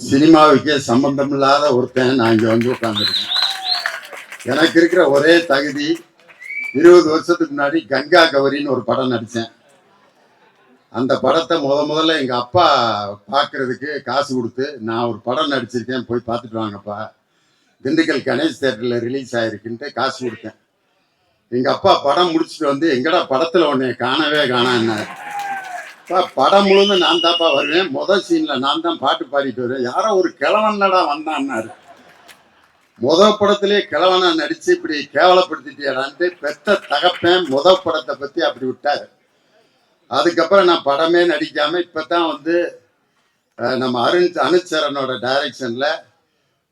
சினிமாவுக்கே சம்பந்தம் இல்லாத ஒருத்தன் நான் இங்க வந்து உட்காந்துருக்கேன் எனக்கு இருக்கிற ஒரே தகுதி இருபது வருஷத்துக்கு முன்னாடி கங்கா கவரின்னு ஒரு படம் நடித்தேன் அந்த படத்தை முத முதல்ல எங்க அப்பா பார்க்கறதுக்கு காசு கொடுத்து நான் ஒரு படம் நடிச்சிருக்கேன் போய் பார்த்துட்டு வாங்கப்பா. திண்டுக்கல் கணேஷ் தேட்டரில் ரிலீஸ் ஆயிருக்குன்ட்டு காசு கொடுத்தேன். எங்க அப்பா படம் முடிச்சுட்டு வந்து எங்கடா படத்துல உன்னை காணவே காணான்னாரு. படம் முழுந்து நான் தான்ப்பா வருவேன். முதல் சீன்ல நான் தான் பாட்டு பாடிட்டு வருவேன். யாரோ ஒரு கிழவன்னடா வந்தான்னாரு. முத படத்திலே கிழவனா நடிச்சு இப்படி கேவலப்படுத்திட்டியாடான்ட்டு பெத்த தகப்பேன் முத படத்தை பத்தி அப்படி விட்டாரு. அதுக்கப்புறம் நான் படமே நடிக்காம இப்பதான் வந்து நம்ம அருண் அனுச்சரனோட டைரக்ஷன்ல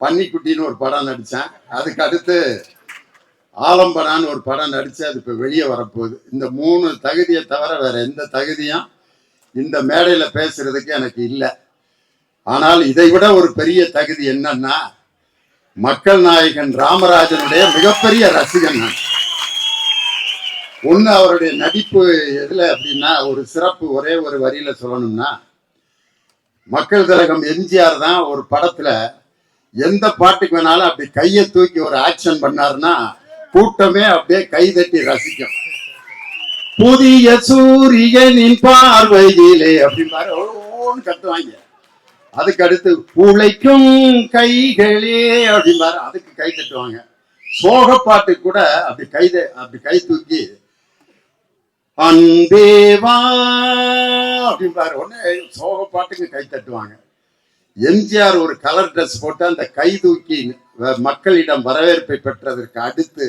பன்னிக்குட்டின்னு ஒரு படம் நடித்தேன் அதுக்கு அடுத்து ஆலம்பனான்னு ஒரு படம் நடித்து அது இப்போ வெளியே வரப்போகுது. இந்த மூணு தகுதியை தவிர வேற எந்த தகுதியும் இந்த மேடையில் பேசுறதுக்கு எனக்கு இல்லை. ஆனால் இதை விட ஒரு பெரிய தகுதி என்னன்னா மக்கள் நாயகன் ராமராஜனுடைய மிகப்பெரிய ரசிகன் நான். ஒன்று அவருடைய நடிப்பு எதில் அப்படின்னா ஒரு சிறப்பு ஒரே ஒரு வரியில சொல்லணும்னா மக்கள் திலகம் எம்ஜிஆர் தான் ஒரு படத்துல எந்த பாட்டுக்கு வேணாலும் அப்படி கையை தூக்கி ஒரு ஆக்ஷன் பண்ணாருன்னா கூட்டமே அப்படியே கை தட்டி ரசிக்கும். புதிய சூரியனின் பார்வையிலே. அப்படிம்பாரு ஓன்னு கத்துவாங்க அதுக்கு அடுத்து உழைக்கும் கைகளே. அப்படிம்பாரு அதுக்கு கை தட்டுவாங்க. சோக பாட்டு கூட அப்படி கை த- அப்படி கை தூக்கி அன்பேவா அப்படிம்பாரு உடனே சோக பாட்டுக்கு கை தட்டுவாங்க. எம்ஜிஆர் ஒரு கலர் ட்ரெஸ் போட்டு அந்த கை தூக்கி மக்களிடம் வரவேற்பை பெற்றதற்கு அடுத்து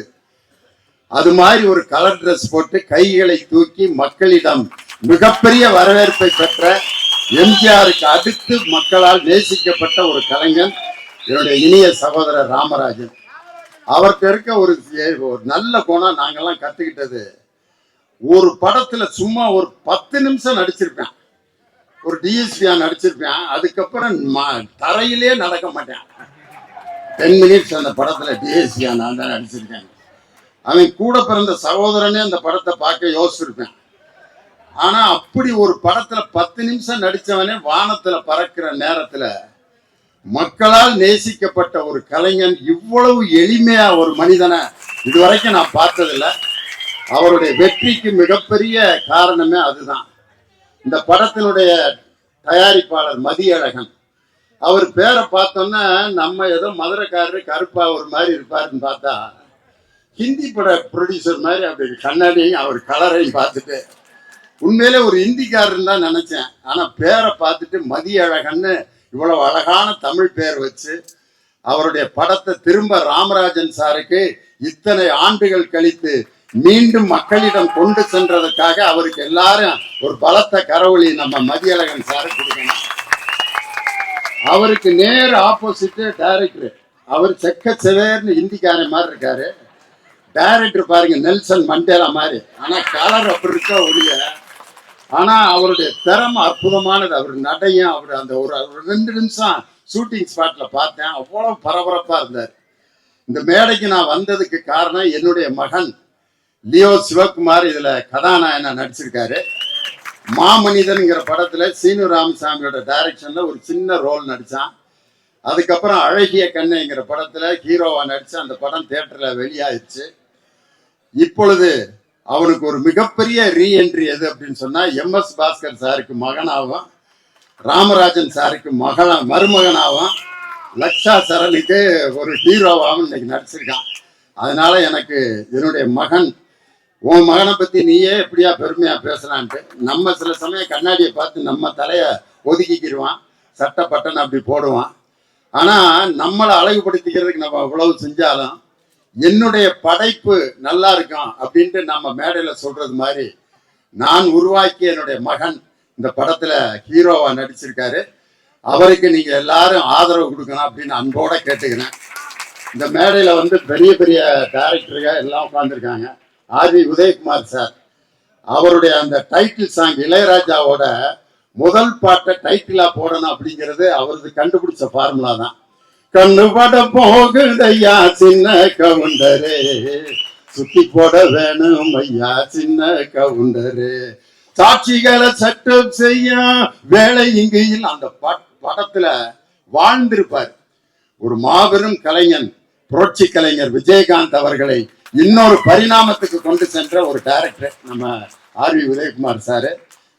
அது மாதிரி ஒரு கலர் ட்ரெஸ் போட்டு கைகளை தூக்கி மக்களிடம் மிகப்பெரிய வரவேற்பை பெற்ற எம்ஜிஆருக்கு அடுத்து மக்களால் நேசிக்கப்பட்ட ஒரு கலைஞன் என்னுடைய இனிய சகோதரர் ராமராஜன். அவர்கிட்ட இருக்க ஒரு ஒரு நல்ல குணம் நாங்கெல்லாம் கத்துக்கிட்டது. ஒரு படத்துல சும்மா ஒரு பத்து நிமிஷம் நடிச்சிருப்பேன். ஒரு டிஎஸ்பியா நடிச்சிருப்பேன். அதுக்கப்புறம் தரையிலே நடக்க மாட்டேன். டென் மினிட்ஸ் அந்த படத்துல டிஎஸ்பியா நான் தான் நடிச்சிருக்கேன். அவன் கூட பிறந்த சகோதரனே அந்த படத்தை பார்க்க யோசிச்சிருப்பேன். ஆனா அப்படி ஒரு படத்துல பத்து நிமிஷம் நடிச்சவனே வானத்துல பறக்கிற நேரத்துல மக்களால் நேசிக்கப்பட்ட ஒரு கலைஞன் இவ்வளவு எளிமையா ஒரு மனிதனை இதுவரைக்கும் நான் பார்த்ததில்ல. அவருடைய வெற்றிக்கு மிகப்பெரிய காரணமே அதுதான். இந்த படத்தினுடைய தயாரிப்பாளர் மதியழகன். அவர் பேரை பார்த்தோன்னா நம்ம ஏதோ மதுரைக்காரரு கருப்பா ஒரு மாதிரி இருப்பாருன்னு பார்த்தா ஹிந்தி பட ப்ரொடியூசர் மாதிரி அப்படி கண்ணாடியும் அவர் கலரையும் பார்த்துட்டு உண்மையிலே ஒரு ஹிந்திக்காரன் தான் நினச்சேன். ஆனால் பேரை பார்த்துட்டு மதியழகன்னு இவ்வளவு அழகான தமிழ் பேர் வச்சு அவருடைய படத்தை திரும்ப ராமராஜன் சாருக்கு இத்தனை ஆண்டுகள் கழித்து மீண்டும் மக்களிடம் கொண்டு சென்றதற்காக அவருக்கு எல்லாரும் ஒரு பலத்த கரவொலி நம்ம மதியழகன் சாரு கொடுக்கணும். அவருக்கு நேர் ஆப்போசிட் டைரக்டர் அவர் செக்க செவேர்னு ஹிந்திக்காரன் மாதிரி இருக்காரு. டைரக்டர் பாருங்க நெல்சன் மண்டேலா மாதிரி. ஆனா கலர் அப்படி இருக்கா ஒழிய ஆனா அவருடைய திறமை அற்புதமானது. அவர் நடையும் அவர் அந்த ஒரு ரெண்டு நிமிஷம் ஷூட்டிங் ஸ்பாட்ல பார்த்தேன். அவ்வளோ பரபரப்பா இருந்தார். இந்த மேடைக்கு நான் வந்ததுக்கு காரணம் என்னுடைய மகன் லியோ சிவகுமார் இதுல கதாநாயகனா நடிச்சிருக்காரு. மாமனிதன்ங்கிற படத்துல சீனு ராமசாமியோட டைரக்ஷன்ல ஒரு சின்ன ரோல் நடிச்சான். அதுக்கப்புறம் அழகிய கண்ணைங்கிற படத்துல ஹீரோவா நடிச்சு அந்த படம் தேட்டரில் வெளியாயிடுச்சு. இப்பொழுது அவனுக்கு ஒரு மிகப்பெரிய ரீஎன்ட்ரி எது அப்படின்னு சொன்னா எம் எஸ் பாஸ்கர் சாருக்கு மகனாகவும் ராமராஜன் சாருக்கு மகள மருமகனாகவும் லக்ஷா சரணுக்கு ஒரு ஹீரோவாகவும் இன்னைக்கு நடிச்சிருக்கான். அதனால எனக்கு என்னுடைய மகன் உன் மகனை பத்தி நீயே எப்படியா பெருமையா பேசலான்ட்டு நம்ம சில சமயம் கண்ணாடியை பார்த்து நம்ம தலைய ஒதுக்கிக்கிடுவான் சட்டப்பட்டன் அப்படி போடுவான். ஆனா நம்மளை அழகுபடுத்திக்கிறதுக்கு நம்ம அவ்வளவு செஞ்சாலும் என்னுடைய படைப்பு நல்லா இருக்கும் அப்படின்ட்டு நம்ம மேடையில சொல்றது மாதிரி நான் உருவாக்கிய என்னுடைய மகன் இந்த படத்துல ஹீரோவா நடிச்சிருக்காரு. அவருக்கு நீங்க எல்லாரும் ஆதரவு கொடுக்கணும் அப்படின்னு அன்போட கேட்டுக்கிறேன். இந்த மேடையில வந்து பெரிய பெரிய டேரக்டருங்க எல்லாம் உட்காந்துருக்காங்க ஆர்வி உதயகுமார் சார். அவருடைய அந்த டைட்டில் சாங் இளையராஜாவோட முதல் பாட்டை டைட்டிலா போடணும் அப்படிங்கிறது அவரது கண்டுபிடிச்ச ஃபார்முலா தான். கண்ணு பட போகுதையா சின்ன கவுண்டரே? சுத்தி போட வேணும் ஐயா சின்ன கவுண்டரே. சாட்சிகளை சட்டம் செய்ய வேலை இங்கு அந்த படத்துல வாழ்ந்திருப்பார். ஒரு மாபெரும் கலைஞன் புரட்சி கலைஞர் விஜயகாந்த் அவர்களை இன்னொரு பரிணாமத்துக்கு கொண்டு சென்ற ஒரு டைரக்டர் நம்ம ஆர் வி உதயகுமார் சார்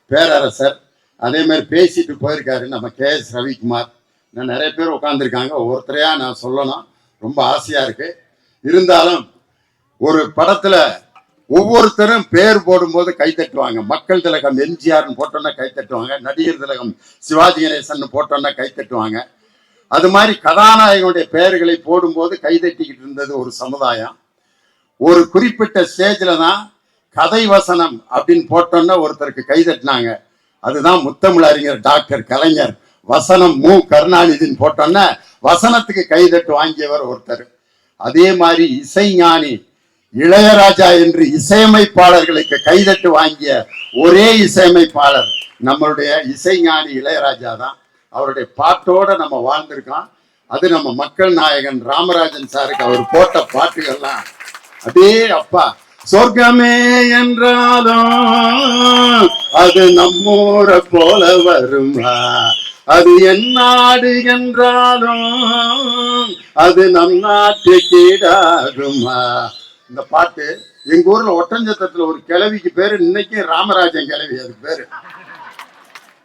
பேரரசர். அதே மாதிரி பேசிட்டு போயிருக்காரு நம்ம கே எஸ் ரவிக்குமார். நிறைய பேர் உட்காந்துருக்காங்க ஒவ்வொருத்தரையா நான் சொல்லணும் ரொம்ப ஆசையா இருக்கு. இருந்தாலும் ஒரு படத்துல ஒவ்வொருத்தரும் பேர் போடும்போது கை தட்டுவாங்க. மக்கள் திலகம் எம்ஜிஆர்னு போட்டோன்னா கை தட்டுவாங்க. நடிகர் திலகம் சிவாஜி கணேசன் போட்டோன்னா கை தட்டுவாங்க. அது மாதிரி கதாநாயகனுடைய பெயர்களை போடும்போது கை தட்டிக்கிட்டு இருந்தது ஒரு சமுதாயம். ஒரு குறிப்பிட்ட ஸ்டேஜில் தான் கதை வசனம் அப்படின்னு போட்டோன்னா ஒருத்தருக்கு கை தட்டினாங்க. அதுதான் முத்தமிழ் அறிஞர் டாக்டர் கலைஞர். வசனம் மு. கருணாநிதின்னு போட்டோன்னா வசனத்துக்கு கைதட்டு வாங்கியவர் ஒருத்தர். அதே மாதிரி இசைஞானி இளையராஜா என்று இசையமைப்பாளர்களுக்கு கைதட்டு வாங்கிய ஒரே இசையமைப்பாளர் நம்மளுடைய இசைஞானி இளையராஜா தான். அவருடைய பாட்டோட நம்ம வாழ்ந்திருக்கோம். அது நம்ம மக்கள் நாயகன் ராமராஜன் சாருக்கு அவர் போட்ட பாட்டுகள்லாம். அதே அப்பா சொர்க்கமே என்றாலும் அது நம்மூரை போல வருமா அது என் நாடு என்றாலும் அது நம் நாட்டு கீடாகுமா? இந்த பாட்டு எங்க ஊர்ல ஒட்டஞ்சத்தத்துல ஒரு கிழவிக்கு பேரு இன்னைக்கு ராமராஜன் கிழவி அது பேரு.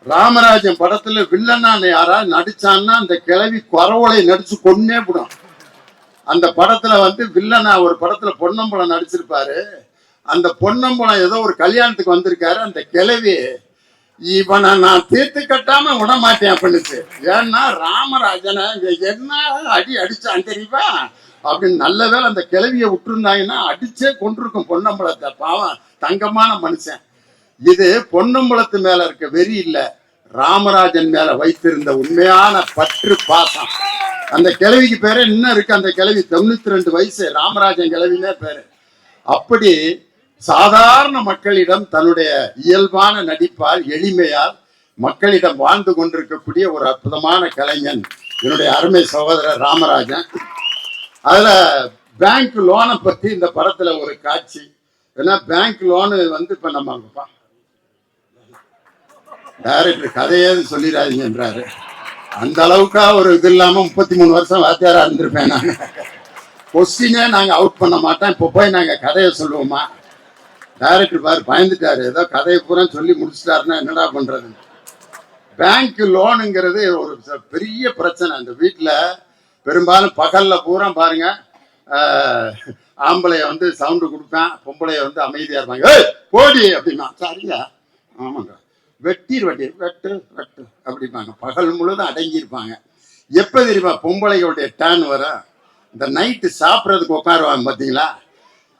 ராமராஜன் படத்துல வில்லனா யாராவது நடிச்சான்னா அந்த கிழவி குறவளை நடிச்சு கொன்னே விடும். அந்த படத்துல வந்து வில்லனா ஒரு படத்துல பொன்னம்பலம் நடிச்சிருப்பாரு. அந்த பொன்னம்பலம் ஏதோ ஒரு கல்யாணத்துக்கு வந்திருக்காரு. அந்த கிழவி இவனை நான் தீர்த்து கட்டாம விடமாட்டேன் அப்படின்னுச்சு ஏன்னா ராமராஜனை என்ன அடி அடிச்சான் தெரியுமா? அப்படின்னு நல்ல வேலை அந்த கிளவியை விட்டுருந்தாங்கன்னா அடிச்சே கொண்டிருக்கும் பொன்னம்பலத்தை. பாவம் தங்கமான மனுஷன். இது பொன்னம்பலத்து மேல இருக்க வெறி இல்ல. ராமராஜன் மேல வைத்திருந்த உண்மையான பற்று பாசம். அந்த கிழவிக்கு பேரு இன்னும் இருக்கு. அந்த கிழவி தொண்ணூத்தி ரெண்டு வயசு. ராமராஜன் கிழவினே பேரு. அப்படி சாதாரண மக்களிடம் தன்னுடைய இயல்பான நடிப்பால் எளிமையால் மக்களிடம் வாழ்ந்து கொண்டிருக்கக்கூடிய ஒரு அற்புதமான கலைஞன் என்னுடைய அருமை சகோதரர் ராமராஜன். அதுல பேங்க் லோனை பத்தி இந்த படத்துல ஒரு காட்சி. ஏன்னா பேங்க் லோனு வந்து இப்ப நம்ம பா- டைரக்டர் கதையே சொல்லிடாதீங்கன்றாரு அந்த அளவுக்கா ஒரு இது இல்லாம முப்பத்தி மூணு வருஷம் வாத்தியாரா இருந்திருப்பேன் நான். கொஸ்டினே நாங்க அவுட் பண்ண மாட்டோம். இப்போ போய் நாங்க கதையை சொல்லுவோமா? டைரக்டர் பாரு பயந்துட்டாரு. ஏதோ கதையை பூரா சொல்லி முடிச்சிட்டாருன்னா என்னடா பண்றது? பேங்க் லோனுங்கிறது ஒரு பெரிய பிரச்சனை. அந்த வீட்டில் பெரும்பாலும் பகலில் பூரா பாருங்க ஆம்பளைய வந்து சவுண்டு கொடுப்பேன் பொம்பளைய வந்து அமைதியாக இருப்பாங்க. "ஏய், போடி அப்படின்னா சரிங்க ஆமாங்க. வெட்டிர் வெட்டி வெட்டு வெட்டு அப்படிம்பாங்க. பகல் முழுதும் அடங்கியிருப்பாங்க எப்போ தெரியுமா பொம்பளைகளுடைய டேன் வரும்? இந்த நைட்டு சாப்பிட்றதுக்கு உட்காருவாங்க பார்த்தீங்களா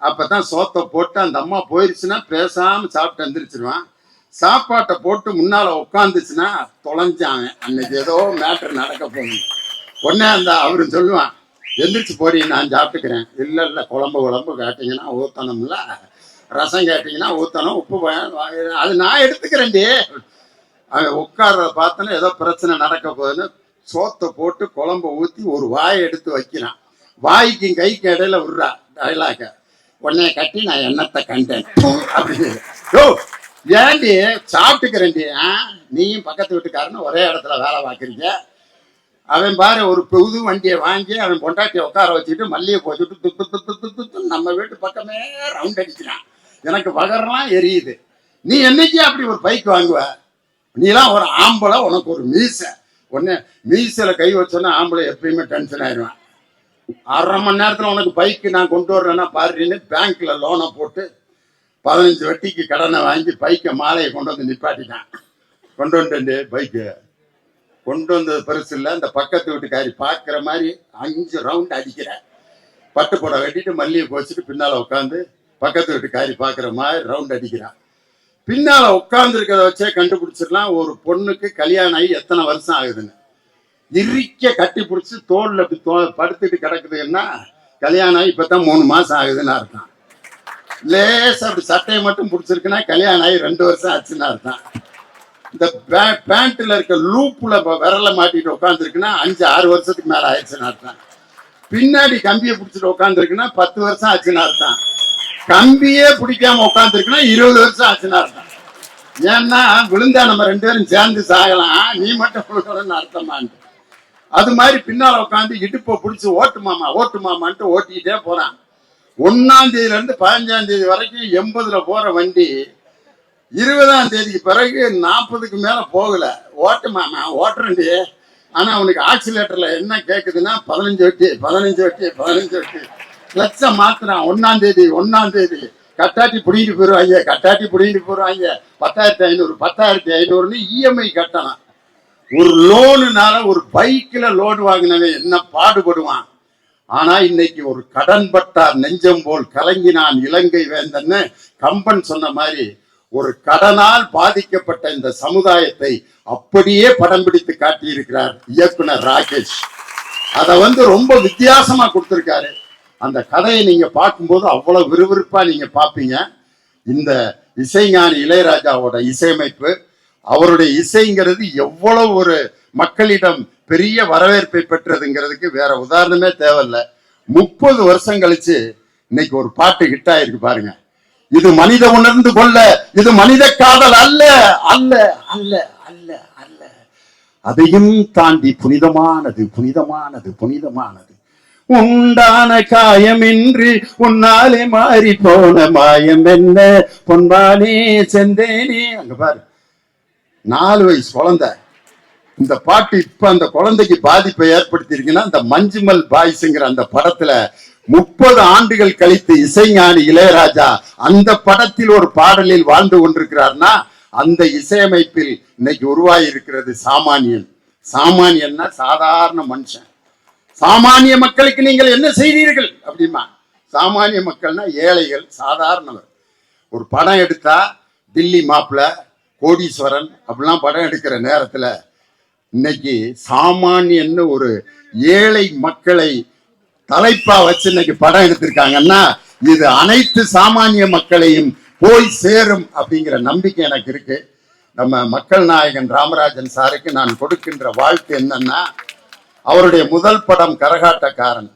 அப்போ தான் சோத்தை போட்டு அந்த அம்மா போயிடுச்சுன்னா பேசாமல் சாப்பிட்டு எந்திரிச்சிருவான். சாப்பாட்டை போட்டு முன்னால் உட்காந்துச்சுன்னா தொலைஞ்சாங்க அன்னைக்கு ஏதோ மேட்ரு நடக்க போகுது. உடனே அந்த அவரு சொல்லுவான் எந்திரிச்சு போடி நான் சாப்பிட்டுக்கிறேன். இல்லை இல்லை குழம்பு குழம்பு கேட்டிங்கன்னா ஊற்றணும்ல ரசம் கேட்டிங்கன்னா ஊற்றணும் உப்பு அது நான் எடுத்துக்கிறேன்டி. அவன் உட்கார்றத பார்த்தோன்னா ஏதோ பிரச்சனை நடக்க போகுதுன்னு சோத்தை போட்டு குழம்ப ஊற்றி ஒரு வாயை எடுத்து வைக்கிறான். வாய்க்கும் கைக்கு இடையில விடுறா டைலாக்கை உன்னைய கட்டி நான் எண்ணத்தை கண்டேன்? அப்படின்னு. யோ ஏண்டி சாப்பிட்டுக்கிறேன்டி ஆ? நீயும் பக்கத்து வீட்டுக்காரன்னு ஒரே இடத்துல வேலை பார்க்குறீங்க. அவன் பாரு ஒரு புது வண்டியை வாங்கி அவன் பொண்டாட்டியை உட்கார வச்சுட்டு மல்லிகை போச்சுட்டு துத்து துத்து துத்து துத்து நம்ம வீட்டு பக்கமே ரவுண்ட் அடிக்கிறான். எனக்கு வகரெல்லாம் எரியுது. நீ என்னைக்கு அப்படி ஒரு பைக் வாங்குவ? நீலாம் ஒரு ஆம்பளை உனக்கு ஒரு மீசை. ஒன்று மீசையில் கை வச்சோன்னா ஆம்பளை எப்பயுமே டென்ஷன் ஆயிடுவான். அரை மணி நேரத்தில் உனக்கு பைக்கு நான் கொண்டு வர்றேன்னா பாருன்னு பேங்க்ல லோனை போட்டு பதினஞ்சு வட்டிக்கு கடனை வாங்கி பைக்கை மாலையை கொண்டு வந்து நிப்பாட்டினான் கொண்டு வந்துட்டு பைக்கு கொண்டு வந்தது பெருசு இல்லை அந்த பக்கத்து வீட்டுக்காரி பார்க்குற மாதிரி அஞ்சு ரவுண்ட் அடிக்கிறேன் பட்டு புடவை கட்டிட்டு மல்லிகை போச்சுட்டு பின்னால் உட்காந்து பக்கத்து வீட்டுக்காரி பார்க்குற மாதிரி ரவுண்ட் அடிக்கிறான். பின்னால் உட்காந்துருக்கிறத வச்சே கண்டுபிடிச்சிடலாம். ஒரு பொண்ணுக்கு கல்யாணம் ஆகி எத்தனை வருஷம் ஆகுதுன்னு. நெருக்க கட்டி பிடிச்சி தோல்ல அப்படி தோ படுத்துட்டு கிடக்குதுன்னா கல்யாணம் ஆகி இப்போ தான் மூணு மாதம் ஆகுதுன்னு அர்த்தம். லேசா அப்படி சட்டையை மட்டும் பிடிச்சிருக்குன்னா கல்யாணம் ஆகி ரெண்டு வருஷம் ஆச்சுன்னு அர்த்தம். இந்த பே- பேண்ட்ல இருக்க லூப்புல விரல மாட்டிட்டு உட்காந்துருக்குன்னா அஞ்சு ஆறு வருஷத்துக்கு மேல ஆயிடுச்சுன்னு அர்த்தம். பின்னாடி கம்பியை பிடிச்சிட்டு உட்காந்துருக்குன்னா பத்து வருஷம் ஆச்சுன்னு அர்த்தம். கம்பியே பிடிக்காம உட்காந்துருக்குன்னா இருபது வருஷம் ஆச்சுன்னு அர்த்தம். ஏன்னா விழுந்தா நம்ம ரெண்டு பேரும் சேர்ந்து சாகலாம். நீ மட்டும் விழுகணும்னு அர்த்தமான்ட்டு. அது மாதிரி பின்னால உட்காந்து இடுப்பை பிடிச்சி ஓட்டு மாமா ஓட்டு மாமான்ட்டு ஓட்டிக்கிட்டே போறான் ஒன்னாம் தேதியில இருந்து பதினஞ்சாம் தேதி வரைக்கும் எண்பதுல போற வண்டி இருபதாம் தேதிக்கு பிறகு நாற்பதுக்கு மேல போகல. ஓட்டு மாமா ஓட்டுறண்டி ஆனா அவனுக்கு ஆக்சிலேட்டர்ல என்ன கேக்குதுன்னா பதினஞ்சு வட்டி பதினஞ்சு வட்டி பதினஞ்சு வட்டி லட்சம் மாத்துறான். ஒன்னாம் தேதி ஒன்னாம் தேதி. கட்டாட்டி பிடிங்கிட்டு போயிருவாங்க கட்டாட்டி பிடிங்கிட்டு போயிருவாங்க. பத்தாயிரத்தி ஐநூறு பத்தாயிரத்தி ஐநூறுன்னு இஎம்ஐ கட்டணும் ஒரு லோனுனால ஒரு பைக்கில் லோன் வாங்கினவன் என்ன பாடுபடுவான்? ஆனா இன்னைக்கு ஒரு கடன் பட்டார் நெஞ்சம் போல் கலங்கினான் இலங்கை வேந்தன்னு கம்பன் சொன்ன மாதிரி ஒரு கடனால் பாதிக்கப்பட்ட இந்த சமுதாயத்தை அப்படியே படம் பிடித்து காட்டியிருக்கிறார் இயக்குனர் ராகேஷ். அதை வந்து ரொம்ப வித்தியாசமா கொடுத்திருக்காரு. அந்த கதையை நீங்க பார்க்கும்போது அவ்வளவு விறுவிறுப்பா நீங்க பார்ப்பீங்க. இந்த இசைஞானி இளையராஜாவோட இசையமைப்பு அவருடைய இசைங்கிறது எவ்வளவு ஒரு மக்களிடம் பெரிய வரவேற்பை பெற்றதுங்கிறதுக்கு வேற உதாரணமே தேவையில்ல. முப்பது வருஷம் கழிச்சு இன்னைக்கு ஒரு பாட்டு ஹிட் ஆயிருக்கு பாருங்க. இது மனித உணர்ந்து கொள்ள இது மனித காதல் அல்ல அல்ல அல்ல அல்ல அல்ல. அதையும் தாண்டி புனிதமானது புனிதமானது புனிதமானது. உண்டான காயமின்றி உன்னாலே மாறி போன மாயம் என்ன பொன்பானே செந்தேனே. அங்க பாரு. நாலு வயசு குழந்தை. இந்த பாட்டு இப்ப அந்த குழந்தைக்கு பாதிப்பை ஏற்படுத்தி அந்த இந்த மஞ்சுமல் பாய்ஸ்ங்கிற அந்த படத்துல முப்பது ஆண்டுகள் கழித்து இசைஞானி இளையராஜா அந்த படத்தில் ஒரு பாடலில் வாழ்ந்து கொண்டிருக்கிறார்னா அந்த இசையமைப்பில் இன்னைக்கு உருவாகி இருக்கிறது சாமானியன். சாமானியன்னா சாதாரண மனுஷன். சாமானிய மக்களுக்கு நீங்கள் என்ன செய்தீர்கள் அப்படிமா சாமானிய மக்கள்னா ஏழைகள் சாதாரணவர். ஒரு படம் எடுத்தா டில்லி மாப்பிள்ள கோடீஸ்வரன் அப்படிலாம் படம் எடுக்கிற நேரத்துல இன்னைக்கு சாமானியன்னு ஒரு ஏழை மக்களை தலைப்பா வச்சு இன்னைக்கு படம் எடுத்திருக்காங்கன்னா இது அனைத்து சாமானிய மக்களையும் போய் சேரும் அப்படிங்கிற நம்பிக்கை எனக்கு இருக்கு. நம்ம மக்கள் நாயகன் ராமராஜன் சாருக்கு நான் கொடுக்கின்ற வாழ்த்து என்னன்னா அவருடைய முதல் படம் கரகாட்டக்காரன்.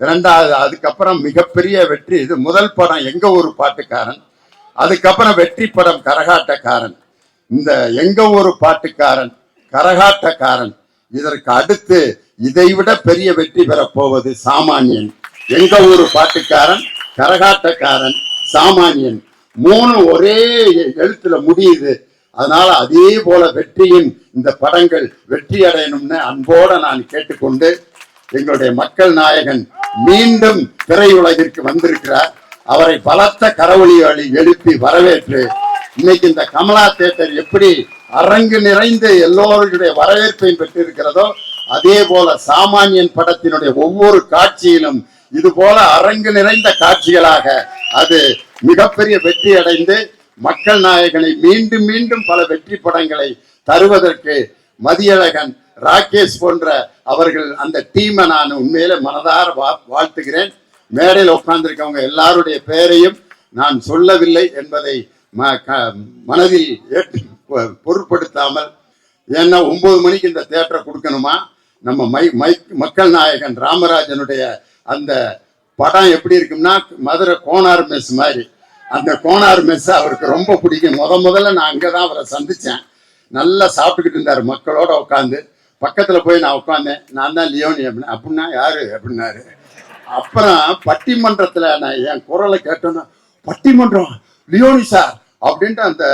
இரண்டாவது அதுக்கப்புறம் மிகப்பெரிய வெற்றி இது முதல் படம் எங்க ஒரு பாட்டுக்காரன். அதுக்கப்புறம் வெற்றி படம் கரகாட்டக்காரன். இந்த எங்க ஒரு பாட்டுக்காரன் கரகாட்டக்காரன் இதற்கு அடுத்து இதைவிட பெரிய வெற்றி பெறப்போவது சாமானியன். எங்க ஒரு பாட்டுக்காரன் கரகாட்டக்காரன் சாமானியன். மூணு ஒரே எழுத்துல முடியுது. அதனால அதே போல வெற்றியின் இந்த படங்கள் வெற்றி அடையணும்னு அன்போட நான் கேட்டுக்கொண்டு எங்களுடைய மக்கள் நாயகன் மீண்டும் திரையுலகிற்கு வந்திருக்கிறார். அவரை பலத்த கரவொலியாளி எழுப்பி வரவேற்று இன்னைக்கு இந்த கமலா தேட்டர் எப்படி அரங்கு நிறைந்து எல்லோருடைய வரவேற்பையும் பெற்றிருக்கிறதோ அதே போல சாமானியன் படத்தினுடைய ஒவ்வொரு காட்சியிலும் இது போல அரங்கு நிறைந்த காட்சிகளாக அது மிகப்பெரிய வெற்றி அடைந்து மக்கள் நாயகனை மீண்டும் மீண்டும் பல வெற்றி படங்களை தருவதற்கு மதியழகன் ராகேஷ் போன்ற அவர்கள் அந்த டீமை நான் உண்மையில மனதார வா- வாழ்த்துகிறேன். மேடையில் உட்கார்ந்திருக்கவங்க எல்லாருடைய பெயரையும் நான் சொல்லவில்லை என்பதை மனதில் ஏற்று பொ- பொருட்படுத்தாமல் ஏன்னா ஒன்பது மணிக்கு இந்த தேட்டரை கொடுக்கணுமா? நம்ம மை மை மக்கள் நாயகன் ராமராஜனுடைய அந்த படம் எப்படி இருக்கும்னா மதுரை கோனார் மெஸ் மாதிரி. அந்த கோனார் மெஸ் அவருக்கு ரொம்ப பிடிக்கும். முத முதல்ல நான் அங்கே தான் அவரை சந்தித்தேன் நல்லா சாப்பிட்டுக்கிட்டு இருந்தார். மக்களோட உட்காந்து பக்கத்தில் போய் நான் உட்காந்தேன் நான் தான் லியோனி அப்படின்னு அப்படின்னா யாரு? அப்படின்னாரு. அப்புறம் பட்டிமன்றத்தில் நான் என் குரலை கேட்டோன்னா பட்டிமன்றம் லியோனி சார் அப்படின்ட்டு அந்த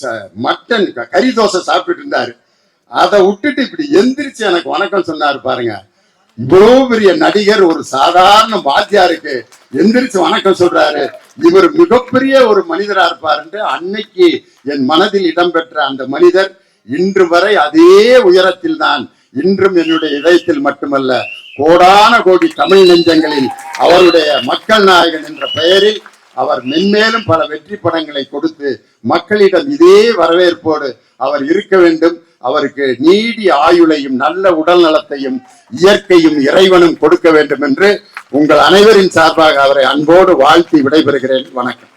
ச- மட்டன் கறி தோசை சாப்பிட்டுட்டு இருந்தாரு. அதை விட்டுட்டு இப்படி எந்திரிச்சு எனக்கு வணக்கம் சொன்னாரு பாருங்க. இவ்வளவு பெரிய நடிகர் ஒரு சாதாரண வாத்தியாருக்கு எந்திரிச்சு வணக்கம் சொல்றாரு. இவர் மிகப்பெரிய ஒரு மனிதரா இருப்பாருன்ட்டு அன்னைக்கு என் மனதில் இடம்பெற்ற அந்த மனிதர் இன்று வரை அதே உயரத்தில் தான் இன்றும் என்னுடைய இதயத்தில் மட்டுமல்ல கோடான கோடி தமிழ் நெஞ்சங்களில் அவருடைய மக்கள் நாயகன் என்ற பெயரில் அவர் மென்மேலும் பல வெற்றி படங்களை கொடுத்து மக்களிடம் இதே வரவேற்போடு அவர் இருக்க வேண்டும். அவருக்கு நீடி ஆயுளையும் நல்ல உடல் நலத்தையும் இயற்கையும் இறைவனும் கொடுக்க வேண்டும் என்று உங்கள் அனைவரின் சார்பாக அவரை அன்போடு வாழ்த்தி விடைபெறுகிறேன். வணக்கம்.